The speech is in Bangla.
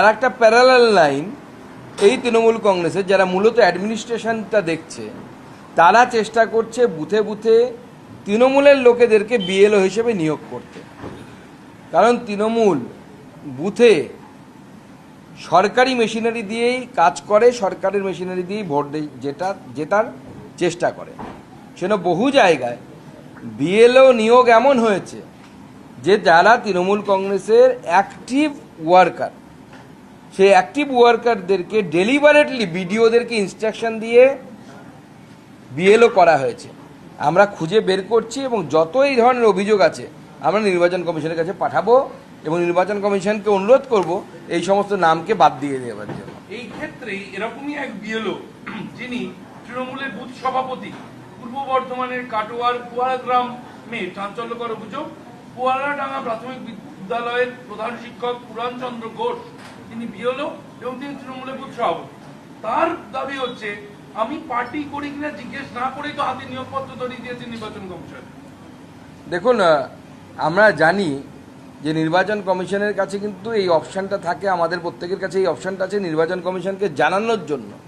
আর একটা প্যারালাল লাইন এই তৃণমূল কংগ্রেসের যারা মূলত অ্যাডমিনিস্ট্রেশনটা দেখছে, তারা চেষ্টা করছে বুথে বুথে তৃণমূলের লোকেদেরকে বিএলও হিসেবে নিয়োগ করতে। কারণ তৃণমূল বুথে সরকারি মেশিনারি দিয়েই কাজ করে, সরকারের মেশিনারি দিয়েই ভোট যেটা, জেতার চেষ্টা করে। সেন বহু জায়গায় বিএলও নিয়োগ এমন হয়েছে যে যারা তৃণমূল কংগ্রেসের অ্যাক্টিভ ওয়ার্কার সেই অ্যাক্টিভ ওয়ার্কারদেরকে ডেলিভারেটলি বিডিওদেরকে ইনস্ট্রাকশন দিয়ে বিএলও করা হয়েছে। আমরা খুঁজে বের করছি এবং যত এই ধরনের অভিযোগ আছে, আমরা নির্বাচন কমিশনের কাছে পাঠাবো এবং নির্বাচন কমিশনকে অনুরোধ করব এই সমস্ত নামকে বাদ দিয়ে দেওয়ার জন্য। এই ক্ষেত্রে এরকমই এক বিএলও যিনি তৃণমূলের বুথ সভাপতি, পূর্ব বর্ধমানের কাটোয়ার কুয়ারাগ্রামে চাঞ্চল্যকর অভিযোগ, কুয়ারাডাঙ্গা প্রাথমিক বিদ্যালয়ের প্রধান শিক্ষক পুরাণ চন্দ্র ঘোষ, তিনি বিএলও এবং তিনি তৃণমূলের বুথ সভাপতি। তার দাবি হচ্ছে, আমি পার্টি করি কিনা জিজ্ঞেস না করেই তো হাতে নিয়োগপত্র ধরিয়ে দিয়েছে নির্বাচন কমিশন। দেখুন আমরা জানি যে নির্বাচন কমিশনের কাছে কিন্তু এই অপশানটা থাকে, আমাদের প্রত্যেকের কাছে এই অপশানটা আছে নির্বাচন কমিশনকে জানানোর জন্য।